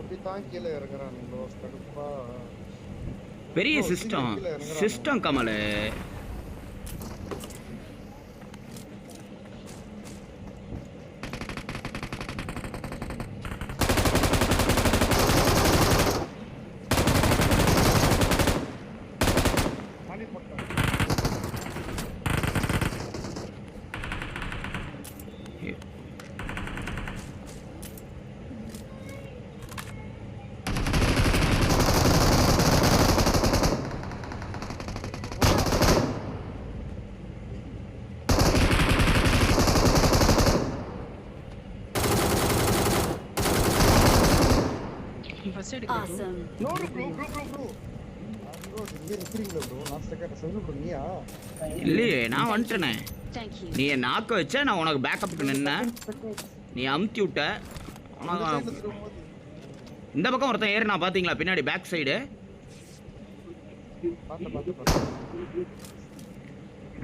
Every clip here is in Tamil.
எப்படி தான் கீழே இறங்குறானுங்களோ கடுப்பா பெரிய system. System Kamal. First aid கிடைக்கும் Awesome. No bro bro bro bro bro bro இங்கே நிற்கிறீங்களா ப்ரோ லாஸ்ட் செகண்ட் சொல்லு ப்ரோ நீயா இல்லையே நான் வந்துட்டேனே. Thank you. நீ என் நாக்க வச்ச நான் உனக்கு பேக்கப்புக்கு நின்னேன் நீ அமுத்தி விட்ட. உனக்கு இந்த பக்கம் ஒருத்தன் ஏறினா பாத்தீங்களா? பின்னாடி பேக் சைடு பார்த்து பார்த்து பார்த்து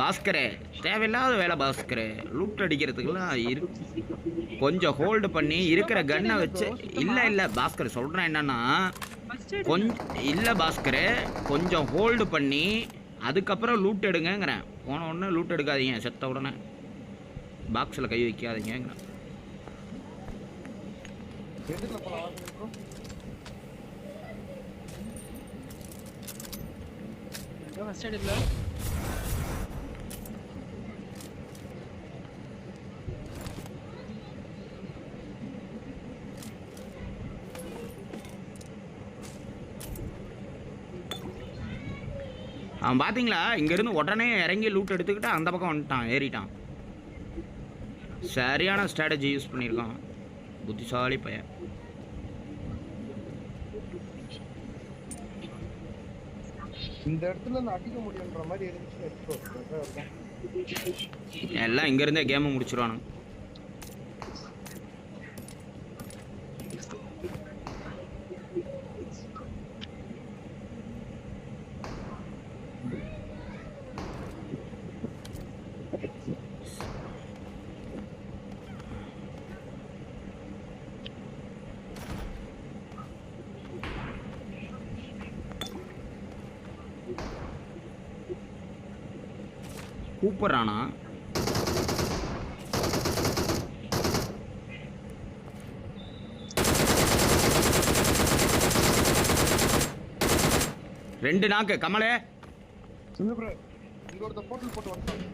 பாஸ்கரே தேவையில்லாத வேலை பாஸ்கரே. லூட் அடிக்கிறதுக்கெல்லாம் இரு கொஞ்சம் ஹோல்டு பண்ணி இருக்கிற கன்னை வச்சு இல்லை இல்லை பாஸ்கர் சொல்கிறேன் என்னன்னா கொஞ்சம் இல்லை பாஸ்கரே கொஞ்சம் ஹோல்டு பண்ணி அதுக்கப்புறம் லூட் எடுங்கங்கிறேன். போன உடனே லூட் எடுக்காதீங்க செத்த உடனே. பாக்ஸில் கை வைக்காதீங்கிறேன் எதுல எய்ட் அவன் பார்த்தீங்களா இங்கேருந்து உடனே இறங்கி லூட் எடுத்துக்கிட்டு அந்த பக்கம் வந்துட்டான் ஏறிட்டான். சரியான ஸ்ட்ராட்டஜி யூஸ் பண்ணியிருக்கான் புத்திசாலி பையன். இந்த இடத்துல அடிக்க முடியுன்ற மாதிரி இருந்துச்சு. எல்லாம் இங்கேருந்தே கேமை முடிச்சிருவானுங்க. கூப்பிட்றானா? ரெண்டு நாக்கு கமலே சின்ன ப்ரோ இங்க ஒருத்த போட்டல் போட்டு வந்துட்டான்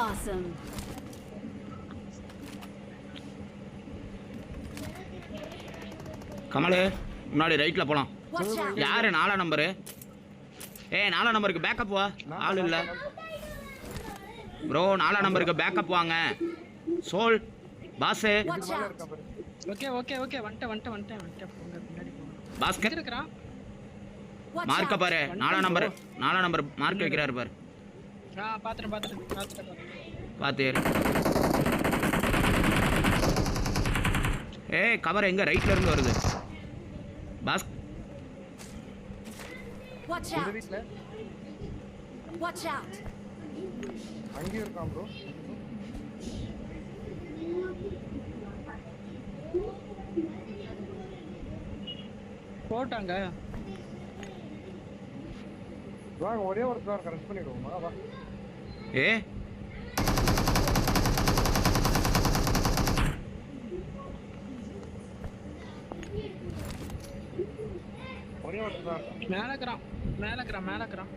Awesome. கமலு முன்னாடி ரைட்டில் போகலாம். யாரு நாலா நம்பரு ஏய் நாலா நம்பருக்கு பேக்கப் வா? ஆள் இல்லை. ப்ரோ நாலா நம்பருக்கு பேக்கப் வாங்க. சோல் பாஸு. ஓகே ஓகே ஓகே வந்துட்டேன் வந்துட்டேன் வந்துட்டேன் வந்துட்டேன். பாஸ்கர் மார்க்க. பாரு. நாலா நம்பர் நாலா நம்பர் மார்க் வைக்கிறாரு பாரு. ஆ பாத்துறேன் பாத்துறேன். பாத்துறேன் பார்த்து ஏறு ஏய் கவர் எங்க? ரைட்ல இருந்து வருது. பாஸ். அங்கேயும் இருக்கான் ப்ரோ போட்டாங்க. வாங்க ஒரே ஒருத்தர் கரெக்ட் பண்ணிடுவோமா. வா ஏ ஒரே ஒருத்தர் தான் இருக்கான் மேல இருக்கிறான் மேல இருக்கிறான் மேல இருக்கிறான்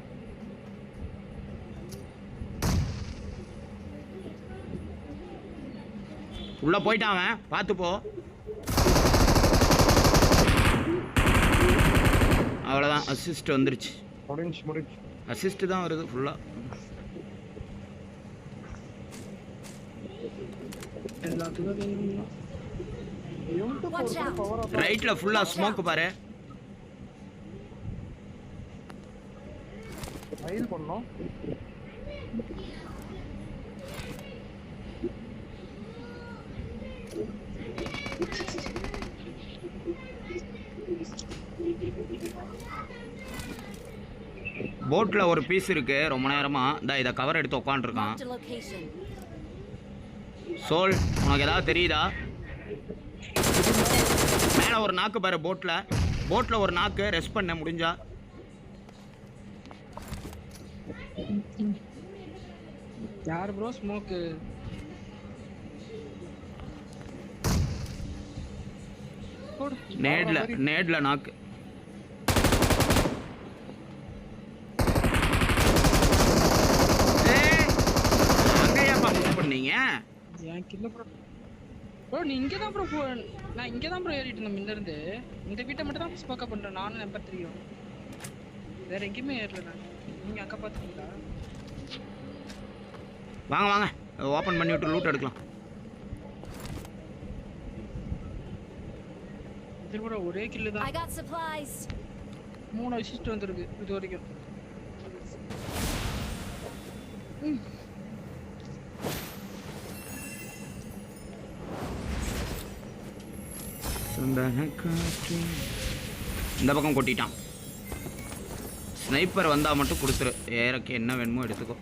உள்ள போயிட்டான் அவன். பார்த்து போ. அவ்வளோதான் அசிஸ்ட் வந்துருச்சு. முடிஞ்சு முடிஞ்சு. அசிஸ்ட் தான் வருது ஃபுல்லாக. பவர் ரைட்டில் ஃபுல்லாக ஸ்மோக் பாரு. இது பண்ணோம். போட்டில் ஒரு பீஸ் இருக்கு. ரொம்ப நேரமாக இந்த இதை கவர் எடுத்து உட்காந்துருக்கான் சோல் உனக்கு ஏதாவது தெரியுதா? மேலே ஒரு நாக்கு பாரு போட்டில் போட்டில் ஒரு நாக்கு ரெஸ்ட் பண்ண முடிஞ்சா. யார் ப்ரோ ஸ்மோக்கு நேட்ல நேட்ல நாக்கு பண்ணீங்க? என் கில்ல ப்ரோ ப்ரோ நீ இங்கே தான் ப்ரோ நான் இங்கே தான் ப்ரோ ஏறிட்டு இருந்தேன் முன்ன இருந்து இந்த வீட்டை மட்டும் தான் பண்ணுறேன் நானும் நம்பர் த்ரீயும் வேற எங்கேயுமே ஏறல நான். நீங்கள் அக்கா பார்த்துருக்கீங்களா? வாங்க வாங்க. ஓப்பன் பண்ணி விட்டு லூட் எடுக்கலாம். இது ப்ரோ ஒரே கில்லு தான். I got supplies. மூணு அசிஸ்ட் வந்திருக்கு இது வரைக்கும். இந்த பக்கம் கொட்டிட்டான். ஸ்னைப்பர் வந்தால் மட்டும் கொடுத்துரு. ஏறக்கு என்ன வேணுமோ எடுத்துக்கோ.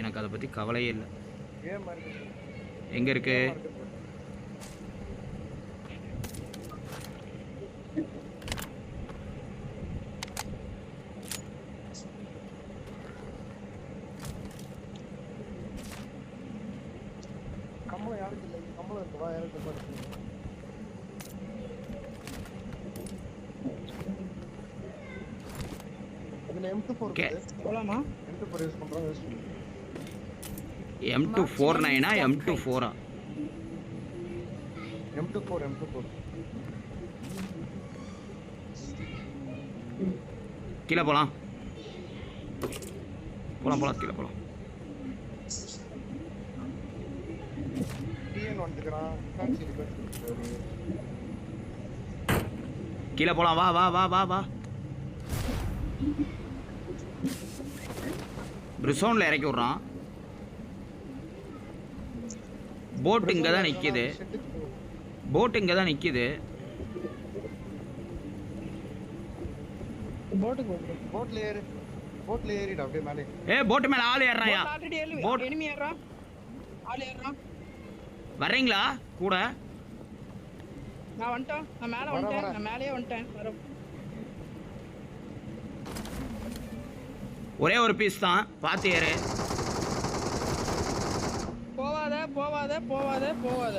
எனக்கு அதை பற்றி கவலையே இல்லை. எங்கே இருக்கு? கம்பளம் யாருக்கு இல்லை. கம்பளம் இருக்கு. வா யாருக்கு பாருங்க இதுல எம் டூ ஃபோர். போகலாமா எம் டூ ஃபோர் யூஸ் பண்றோம் யூஸ் பண்ணுங்க எம் டூ ஃபோர் நைனா M two ஃபோரா M two four M two four கீழே போகலாம் போகலாம் போகலாம் கீழே போகலாம் கீழே போகலாம் வா வா வா வா வா பிரிசோனில் இறக்கி விட்றான் போட் இங்கே தான் நிற்கிது போட் இங்கே தான் நிற்கிது ஏ போட்டு மேலே. ஆள் ஆல்ரெடி Boat. எனிமி ஏறான் ஆள் ஏறான் வர்றீங்களா? கூட. நான் வந்துட்டேன். நான் மேலே வந்துட்டேன். நான் மேலேயே வந்துட்டேன். ஒரே ஒரு பீஸ் தான். பார்த்து ஏறு. போவாத போவாத போவாத.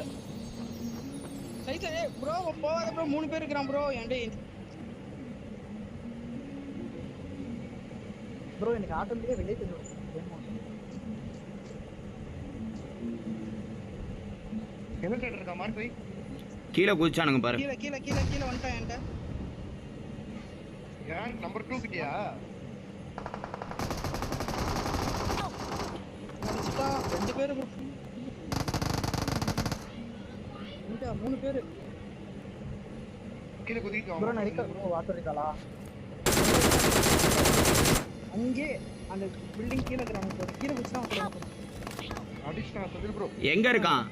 சைக்கிள் ஏய் ப்ரோ போவாத ப்ரோ மூணு பேர் இருக்கிறான் ப்ரோ என்கிட்ட ப்ரோ எனக்கு ஆட்டோமேட்டிக்கா வெளியே தெரியும் என்ன தேட்டர் இருக்கா மார்க் வை கீழே குதிச்சானுங்க பாரு. கீழே கீழே கீழே கீழே வந்துட்டான் என்கிட்ட. யார் நம்பர் டூ கிட்டயா? அடிச்சுட்டான் ரெண்டு பேர் ப்ரோ இங்க மூணு பேரு. கீழே குதிக்க ப்ரோ நான் இருக்கா ப்ரோ ஆட்டோ இருக்காளா? அங்கே அந்த பில்டிங் கீழே இருக்கிறாங்க bro. கீழே குடிச்சா அடிஷனா சதில் ப்ரோ. எங்கே இருக்கான்?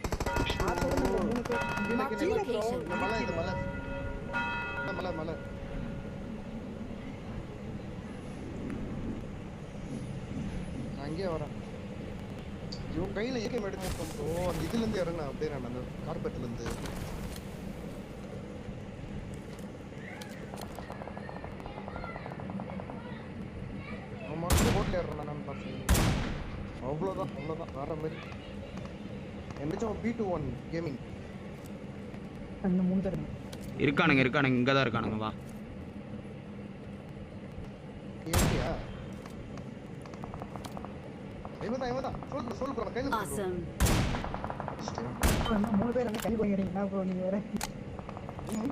பேர். மலை இந்த மலை. மலை மலை. அங்கேயே வரேன். இவன் கையில ஏகே எடுத்து ப்ரோ அந்த இதுல இருந்து இறங்கினா அப்படியே நான் அந்த கார்பெட்ல இருந்து ஆமா போட்ல ஏறேன் நான் பார்த்தேன். அவ்வளோதான் அவ்வளோதான் வேற மாதிரி. என்னச்சும் பி டூ ஒன் கேமிங் இருக்கானுங்க இருக்கானுங்க இங்கே தான் இருக்கானுங்க வா ஏசியா இவன் தான் இவன் தான் சொல்லு சொல்லு ப்ரோ கையில Awesome. மூணு பேர் என்ன கை நீங்க வேற மூணு.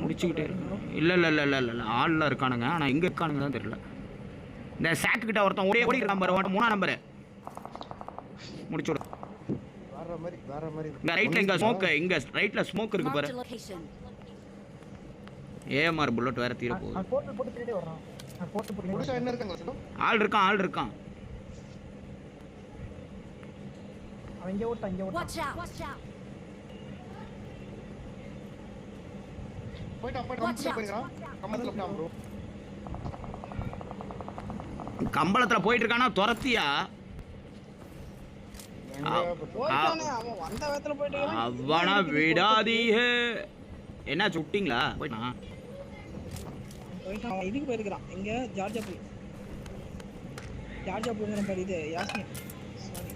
முடிச்சுக்கிட்டே இருக்கோம். இல்லை இல்லை இல்லை இல்லை இல்லை ஆள்லாம் இருக்கானுங்க. ஆனால் எங்கே இருக்கானுங்க தான் தெரியல. இந்த சாக்கு கிட்ட ஒருத்தன் ஒரே ஓடி நம்பர் ஒன் மூணாம் நம்பரு முடிச்சு விடு வேற மாதிரி வேற மாதிரி இங்கே ரைட்டில் இங்கே ஸ்மோக்கு இங்கே ரைட்டில் ஸ்மோக் இருக்கு பாரு. ஏஎம்ஆர் புல்லட் வேற தீர போகுது. நான் போட்டு போட்டு திருடே வர்றான். நான் போட்டு போட்டு முடிச்சா என்ன இருக்காங்க சொல்லும் ஆள் இருக்கான் ஆள் இருக்கான். out! Watch out! போயிட்டான் போயிட்டான் Watch out. போயிருக்கான். கம்பத்துல போயிட்டான் ப்ரோ கம்பளத்துல போயிட்டு இருக்கானா துரத்தியா அவன் போயிட்டு விடாதீக என்ன சுட்டிங்களா? போயிட்டான். போயிட்டான் அவன் இதுக்கு போயிருக்கிறான். எங்க ஜார்ஜா போய் ஜார்ஜா போயிருக்கிற பாரு இது யாஸ்மின். சாரி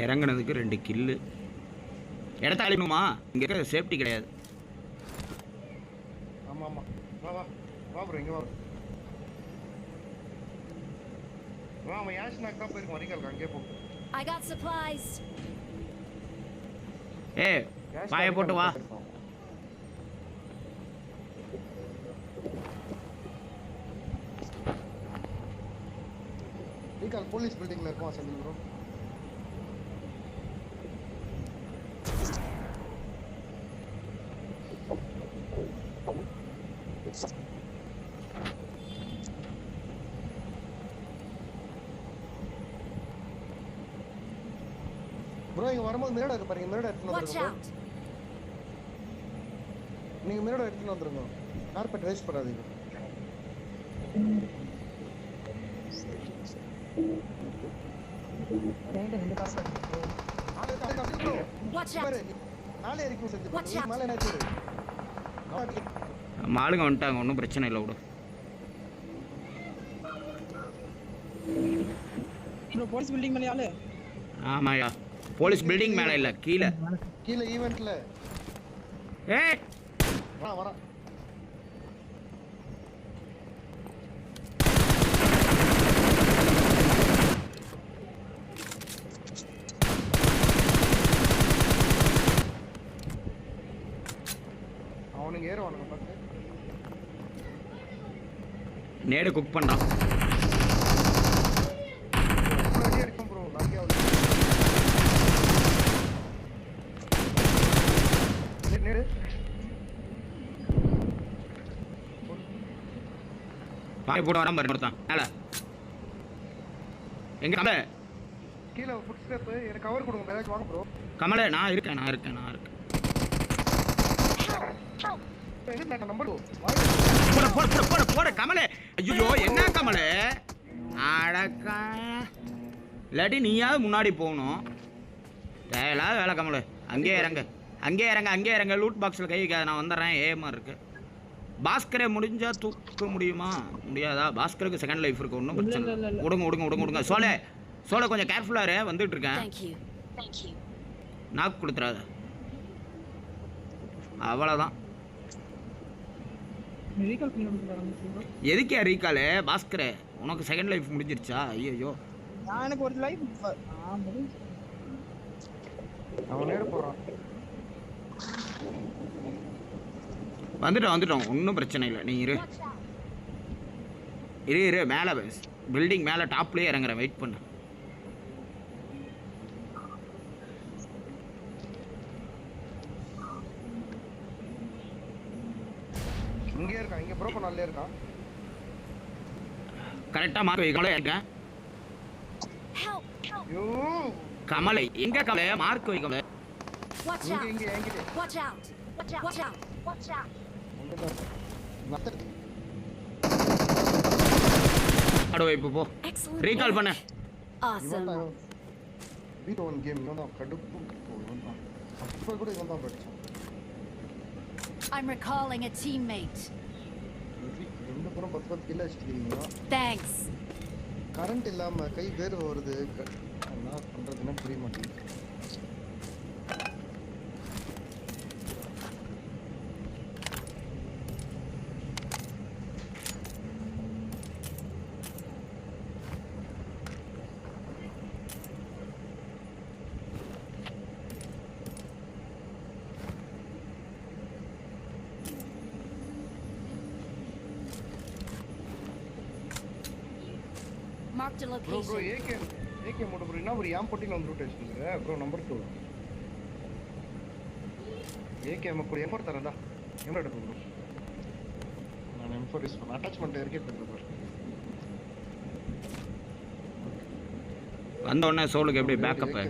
இறங்குனதுக்கு ரெண்டு கில்லு. இடத்த அழிக்கணுமா இங்க இருக்க சேஃப்டி கிடையாது. ஆமா ஆமா. வா வா. வா ப்ரோ இங்க வா வா அவன் யாஷ் நாக் தான் போயிருக்கான்? வரிகால் அங்கேயே போ. I got supplies. ஏ யாஷ் பாய போட்டு வா. வரிகால் போலீஸ் பில்டிங்ல இருக்கும் செந்தில் ப்ரோ வரும்போது மிரட இருக்கு பாருங்க மிரட Watch வந்துருங்க! நீங்க மிரட எடுத்துட்டு வந்துருங்க. கார்பெட் வேஸ்ட் பண்ணாதீங்க. ஆளுங்க வந்துட்டாங்க ஒன்றும் பிரச்சனை இல்லை விடு. ப்ரோ போலீஸ் பில்டிங் மேலே ஆளு? ஆமாயா போலீஸ் பில்டிங் மேலே இல்லை கீழே. கீழே ஈவென்ட்ல ஏ! வரா வரா அவனுங்க ஏறுவானுங்க பார்த்து. நேடு குக் பண்ணுறான் அடி அடிக்கும் ப்ரோ லாக்கி ஆகுது நேடு, நேடு பாய போட்டு வராம ஒருத்தன். மேலே. எங்க கமல கீழே ஃபுட் ஸ்டெப் எனக்கு கவர் கொடுங்க ஏதாச்சும் வாங்க ப்ரோ கமல நான் இருக்கேன் நான் இருக்கேன் நான் இருக்கேன். போட போட போட போட போட கமலே. ஐயோ என்ன கமலே? அடக்கா. இல்லாட்டி நீயாவது முன்னாடி போகணும். தேவையில்லாத வேலை கமலு. அங்கேயே இறங்க. அங்கேயே இறங்க அங்கேயே இறங்க. லூட் பாக்ஸில் கை வைக்காத நான் வந்துடுறேன். ஏமா இருக்கு. பாஸ்கரே முடிஞ்சா தூக்க முடியுமா? முடியாதா? பாஸ்கருக்கு செகண்ட் லைஃப் இருக்கு ஒன்றும் பிரச்சனை இல்ல. விடுங்க விடுங்க விடுங்க விடுங்க சோலே சோலை கொஞ்சம் கேர்ஃபுல்லாக இரு. வந்துட்டு இருக்கேன். Thank you. Thank you. நாக்கு கொடுத்துறாத. அவ்வளோதான் எதுக்கே ரீகாலு பாஸ்கரே உனக்கு செகண்ட் லைஃப் முடிஞ்சிருச்சா? ஐயோ எனக்கு ஒரு லைஃப் அவன் போறான். வந்துட்டோம் வந்துட்டோம். ஒன்றும் பிரச்சனை இல்லை. நீ இரு. இரு இரு. மேலே பில்டிங் மேலே டாப்லேயே இறங்குறேன். வெயிட் பண்ணு. இங்கே இருக்கான் இங்கே ப்ரோ பண்ணாலே இருக்கான் கரெக்டாக மார்க் வைக்கல இருக்கேன் கமலை. எங்க கமலை? மார்க் வைக்கல இங்க! இங்க! ஆடு வைப்பு போ. ரீகால். பண்ணு. தான் வீட்டு ஒன் கேம் இவன் தான் கடுப்பு இவன் தான் அப்போ கூட இவன் தான் படிச்சான் I'm recalling a teammate. ரெண்டு புறம் பத்து பத்து கிலோ வச்சுக்கிறீங்க Thanks. கரண்ட் இல்லாம கை வேர்வை வருது என்ன பண்றதுன்னு புரிய மாட்டேங்குது Marked a bro bro location. AK AK மூட ப்ரோ என்ன ஒரு ஏன் பொட்டியில் வந்து ரூட் வச்சுருங்க ப்ரோ நம்பர் டூ ஏகேஎம் கூட எஃபோர் தரேன்டா. எவ்வளோ எடுப்போம் ப்ரோ நான் எம்4 யூஸ் பண்ண அட்டாச்மெண்ட் இருக்கே பண்ணுறேன் ப்ரோ வந்த உடனே சோலுக்கு எப்படி பேக்கப்பு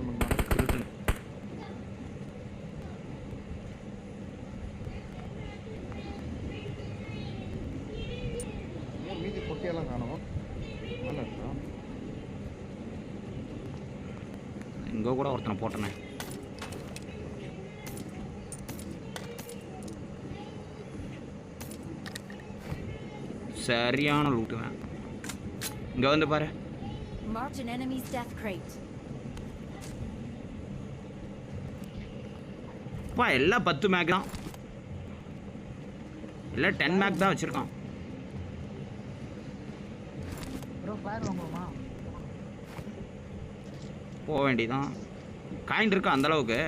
ஏன் மீதி பொட்டியெல்லாம் காணோம் நல்லா இருக்கா இங்கே கூட ஒருத்தனை போட்டனே சரியான லூட்டுவேன் இங்கே வந்து பாரு. Marked an enemy's death crate. அப்பா எல்லாம் பத்து மேக் தான். எல்லாம் டென் மேக் தான் வச்சுருக்கான். ப்ரோ ஃபயர் வாங்குவோமா? போக வேண்டியதான் காயின் இருக்கா அந்த அளவுக்கு?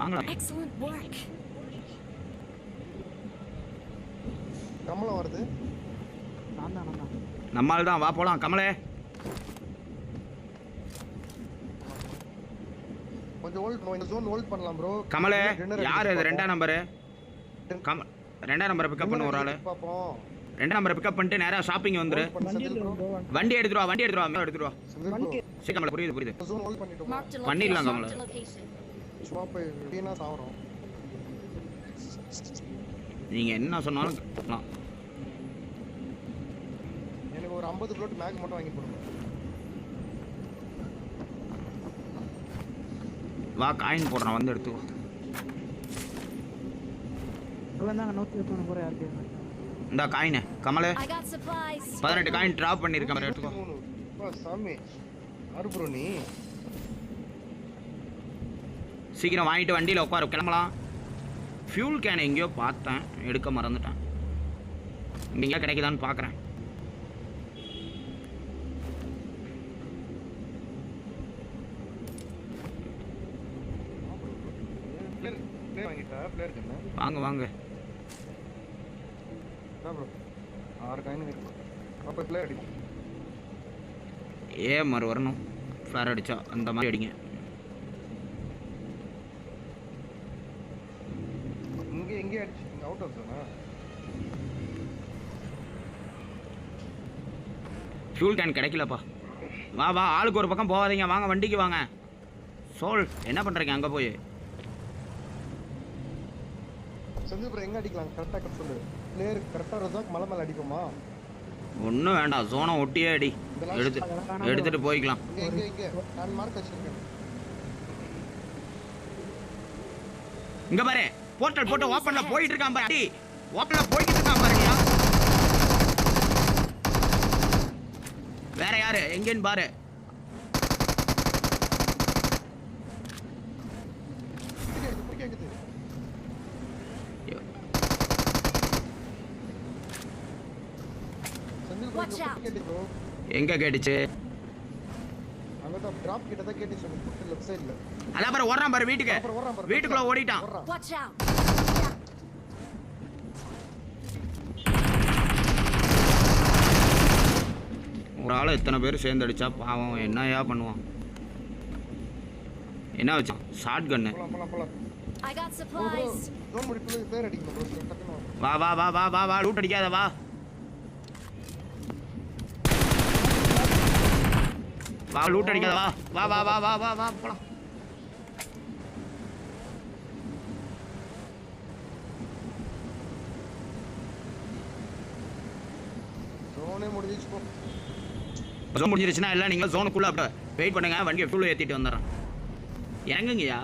வாங்கலாம். கமலம் வருது. நான் தான் நான் தான். நம்மால் தான் வா போலாம். கமலே. கொஞ்சம் ஹோல்ட் இந்த ஜோன் ஹோல்ட் பண்ணலாம் ப்ரோ கமலே யார்? இது ரெண்டாம் நம்பரு? கம ரெண்டாம் நம்பரை பிக்கப் பண்ண ஒரு ஆள். ரெண்டாம் நம்பரை பிக்கப் பண்ணிட்டு நேராக ஷாப்பிங் வந்துரு. வண்டி எடுத்துட்டு வா வண்டி எடுத்துட்டு வா மேல எடுத்துட்டு வா. செந்தில் bro. சரி கமலை புரியுது புரியுது. பண்ணிடலாம். கமலா. சும்மா போய் வீணா சாவறோம். நீங்கள் என்ன சொன்னாலும் ஒரு 50 float mag மட்டும் வாங்கி கொடுங்க. வா காயின் போடுறேன் வந்து எடுத்துக்கோ. இவ்வளோ தாங்க நூற்றி இருபத்தி மூணு யாருக்கு இந்தா காயின் கமலே. பதினெட்டு காயின் ட்ராப் பண்ணியிருக்கேன் எடுத்துக்கோ. 23. அப்பா, சாமி. யாரு நீ? சீக்கிரம் வாங்கிட்டு வண்டியில் உட்காரு கிளம்பலாம். ஃபியூல் கேன் எங்கேயோ பார்த்தேன் எடுக்க மறந்துட்டேன். இங்கே எங்கேயா கிடைக்குதான்னு பார்க்குறேன் பிளேயர் வாங்க வாங்க. ஆறு காயின் அடி ஏ மறு வரணும். ஃப்ளார் அடிச்சா அந்த மாதிரி அடிங்க. இங்கே எங்கே அடிச்சு இங்கே அவுட் ஆஃப் தானா? ஃபியூல் கேன் கிடைக்கலப்பா. வா வா ஆளுக்கு ஒரு பக்கம் போகாதீங்க. வாங்க வண்டிக்கு வாங்க. சோல் என்ன பண்ணுறீங்க அங்கே போய். செஞ்சு ப்ரோ எங்கே அடிக்கலாம்? கரெக்டாக கட் சொல்லு. பிளேயர் கரெக்டாக இருந்தால் மலை மேலே அடிக்குமா ஒன்றும் வேண்டாம். சோனை ஒட்டியே அடி. எடுத்து எடுத்துட்டு போய்க்கலாம். இங்கே இங்கே இங்கே. நான் மார்க் வச்சிருக்கேன். இங்க பாரு. போர்ட்டல் போட்டு ஓப்பன்ல போயிட்டு இருக்கான் பாரு. அடி. ஓப்பன்ல போயிட்டு இருக்கான் பாருங்கயா வேற யாரு? எங்கேன்னு பாரு கேக்குது இப்படி கேக்குது செந்தில் ப்ரோ Watch out. கேட்டு ப்ரோ எங்க கேட்டுச்சு அங்கே தான் ட்ராப் கிட்ட தான் கேட்டுச்சு உங்களுக்கு லெஃப்ட் சைடில் அதான் பாரு ஓடுறான் பாரு வீட்டுக்கு அப்புறம் ஓடுறான் பாரு வீட்டுக்குள்ள ஓடிட்டான். ஒரு ஆள் இத்தனை பேர் சேர்ந்து அடிச்சா பாவம் என்னயா பண்ணுவான் என்ன வச்சான் ஷார்ட் கன்னு வா வா வா வா வா லூட் அடிக்காத வா வா லூட் அடிக்காத வா. வா வா வா வா வா வா போலாம். ஜோனே முடிஞ்சிச்சு போ. ஜோன் முடிஞ்சிருச்சுன்னா எல்லாம் நீங்கள் ஜோனுக்குள்ளே அப்போ வெயிட் பண்ணுங்க. வண்டியை ஃபியூல் ஏற்றிட்டு வந்துடுறேன். இறங்குங்கய்யா.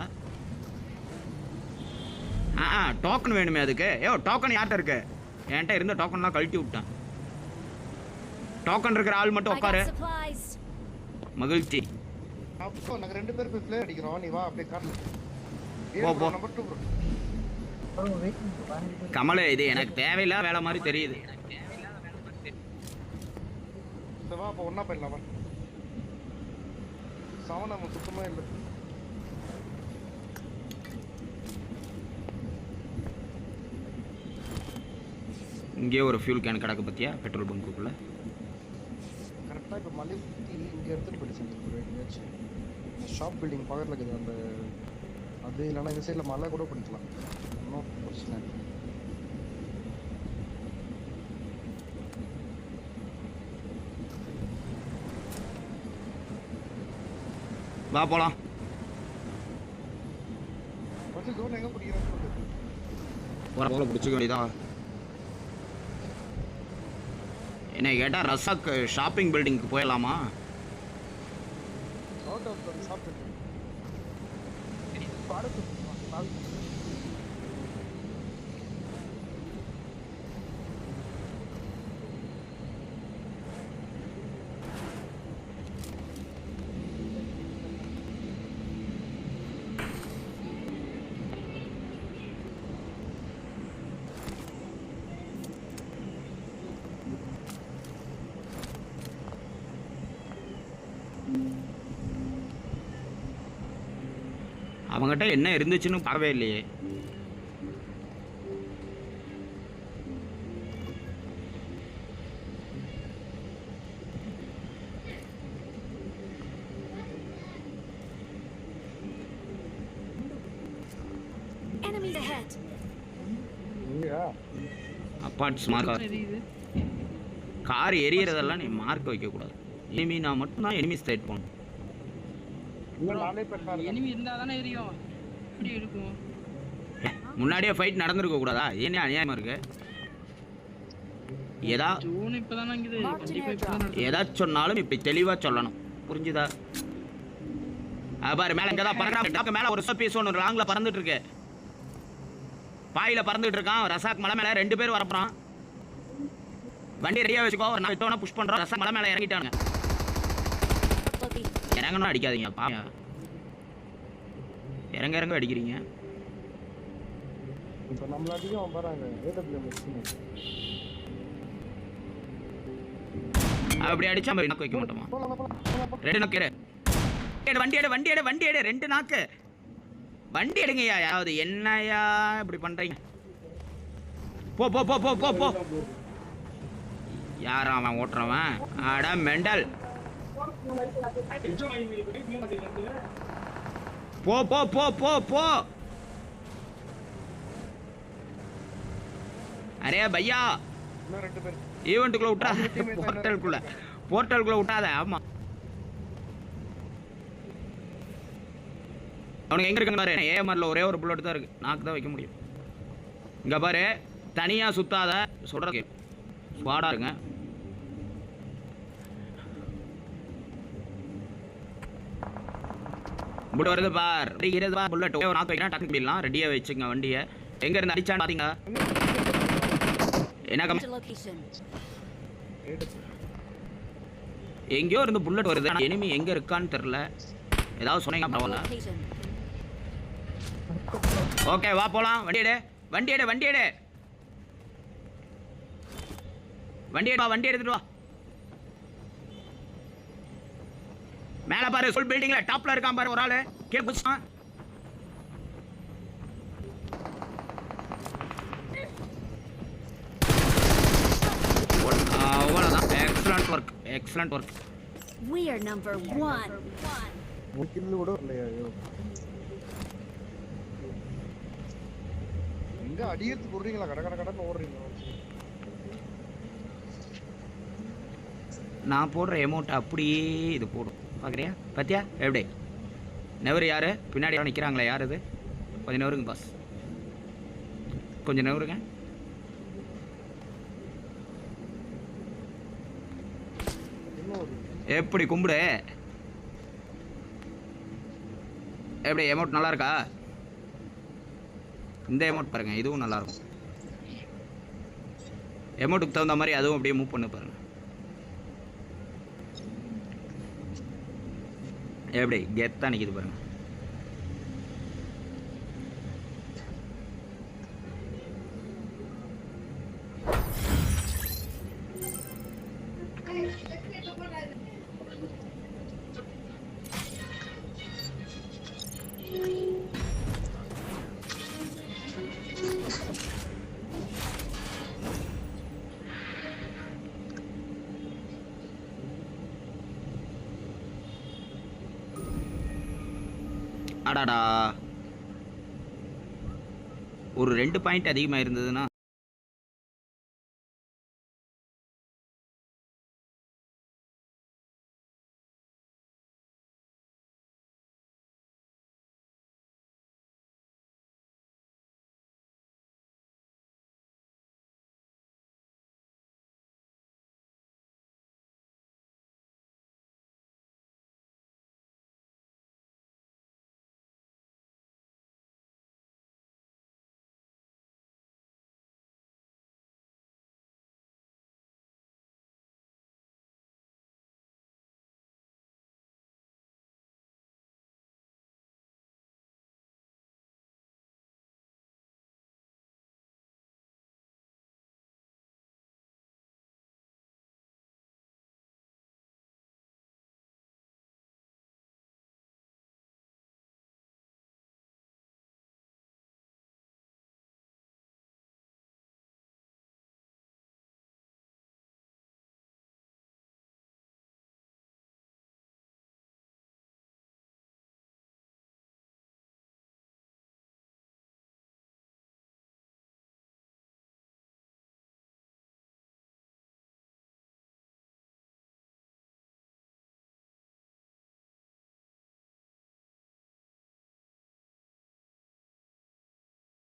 ஆ ஆ டோக்கன் வேணுமே அதுக்கு. ஏ டோக்கன் யார்கிட்ட இருக்கு? என்கிட்ட இருந்த டோக்கன்லாம் கழட்டி விட்டேன். டோக்கன் இருக்கிற ஆள் மட்டும் உட்காரு. மகிழ்ச்சி. அப்போ நாங்க ரெண்டு பேர் போய் பிளேயர் அடிக்கிறோம். நீ வா அப்படியே போ, போ. நம்பர் டூ ப்ரோ கமல இது எனக்கு தேவையில்லாத வேலை மாதிரி தெரியுது. சரி வா அப்போ ஒன்றா போயிடலாம் வா. சவன் நம்ம சுத்தமா இல்லை. இங்கேயே ஒரு ஃபியூல் கேன் கிடக்கு பத்தியா? பெட்ரோல் பங்க்குள்ளே கரெக்டாக இப்போ மலை சுற்றி இங்கே எடுத்துட்டு போயிடுச்சு ப்ரோ எங்கேயாச்சும் ஷாப் பில்டிங் பக்கத்தில் இருக்குது அந்த அது இல்லைன்னா இந்த சைடில் மழை கூட பண்ணிக்கலாம் ஒன்றும் பிரச்சனை வா போலாம். ஃபஸ்ட்டு ஜோன் எங்கே பிடிக்கிறான்னு சொல்லு போற போல பிடிச்சிக்க வேண்டியதான் என்ன கேட்டால் ரசாக் ஷாப்பிங் பில்டிங்க்கு போயிடலாமா? அவுட் ஆஃப் ஷாப் பில்டிங் பாடத்து அவங்ககிட்ட என்ன இருந்துச்சுன்னு பார்க்கவே இல்லையே. மார்க் கார் எரியறதெல்லாம் நீ மார்க் வைக்கக்கூடாது. எனிமி நான் மட்டும்தான் எனிமி ஸ்ட்ரைட் போகணும் இல்லை நாலே பேர் தான் இருக்காங்க. எனிமி இருந்தா தானே எரியும். எப்படி இருக்கும். முன்னாடியே ஃபைட் நடந்திருக்க கூடாதா? ஏனே அநியாயமா இருக்கு? ஏதா. எதாச்சும் சொன்னாலும் இப்படி தெளிவா சொல்லணும். புரிஞ்சுதா? அது பாரு மேல இங்கதான் டாக்கு மேல ஒரு பீஸ் ஒன்று லாங்ல பறந்துட்டு இருக்கு. பாயில பறந்துட்டு இருக்கான். ரசாக் மலை மேல ரெண்டு பேர் வரப்போறான். வண்டி ரெடியா வச்சுக்கோ. நான் விட்டோன்னா புஷ் பண்றோம். ரசாக் மலை மேல இறங்கிட்டானுங்க. இறங்கணும் அடிக்காதீங்க பா இறங்க இறங்க அடிக்கிறீங்க. இப்போ பாருங்க ஏடபிள்யூ மிஷின் அப்படி அடிச்சா நம்ம நாக்கு வைக்க மாட்டோமா? ரெண்டு நாக்கு எடு. வண்டி எடு வண்டி எடு வண்டி எடு ரெண்டு நாக்கு. வண்டி எடுங்கய்யா யாவது என்னய்யா இப்படி பண்றீங்க? போ போ போ போ போ போ. யாரா அவன் ஓட்டுறவன்? அட மெண்டல். போ போ போ போ போ. அரே பையா. ஈவெண்ட்டுக்குள்ள விட்டா போர்ட்டலுக்குள்ள போர்ட்டலுக்குள்ள விட்டாத ஆமா. அவனுக்கு எங்க இருக்குன்னு பாரு? ஏஎம்ஆர்ல ஒரே ஒரு புல்லட் தான் இருக்கு. நாக்கு தான் வைக்க முடியும். இங்க பாரு தனியா சுத்தாத சொல்றது ஸ்வாடா இருங்க. இப்படி வருது பார். அடிக்கிறது பார். புல்லட் நாக்கு வைக்கலாம் டக்கு போயிடலாம் ரெடியா வச்சுங்க வண்டியை. எங்க இருந்து அடிச்சான்னு பாத்தீங்க என்ன கம் எங்கேயோ இருந்து புல்லட் வருது. ஆனால் எனிமி எங்க இருக்கான்னு தெரியல. ஏதாவது சொன்னீங்க பரவாயில்ல ஓகே வா போலாம். வண்டி எடு. வண்டி எடு வண்டி எடு. வண்டி வா வண்டி எடுத்துட்டு வா. மேல பாரு ஃபுல் பில்டிங்ல டாப்ல இருக்கான் பாரு ஒரு ஆளு. கீழே குதிச்சான் அவ்வளோதான் excellent work excellent work We are number one. ஒரு கில்லு கூட இல்லையா ஐயோ. எங்க அடியத்துக்கு விடுறீங்களா கட கட கடன்னு ஓடுறீங்க நான் போடுற எமௌண்ட் அப்படியே இது போடும். பார்க்குறியா பார்த்தியா எப்படி? நெவர் யார்? பின்னாடி யாரும் நிற்கிறாங்களே யார் இது கொஞ்சம் நெவருங்க பாஸ் கொஞ்சம் நெவருங்க. எப்படி கும்பிடு. எப்படி எமௌண்ட் நல்லா இருக்கா இந்த எமௌண்ட் பாருங்க இதுவும் நல்லா இருக்கும் எமௌண்ட்டுக்கு தகுந்த மாதிரி அதுவும் அப்படியே மூவ் பண்ணி பாருங்கள் எப்படி கெத்தாக நிற்கிது பாருங்கள் அடாடா. ஒரு ரெண்டு பாயிண்ட் அதிகமாக இருந்ததுன்னா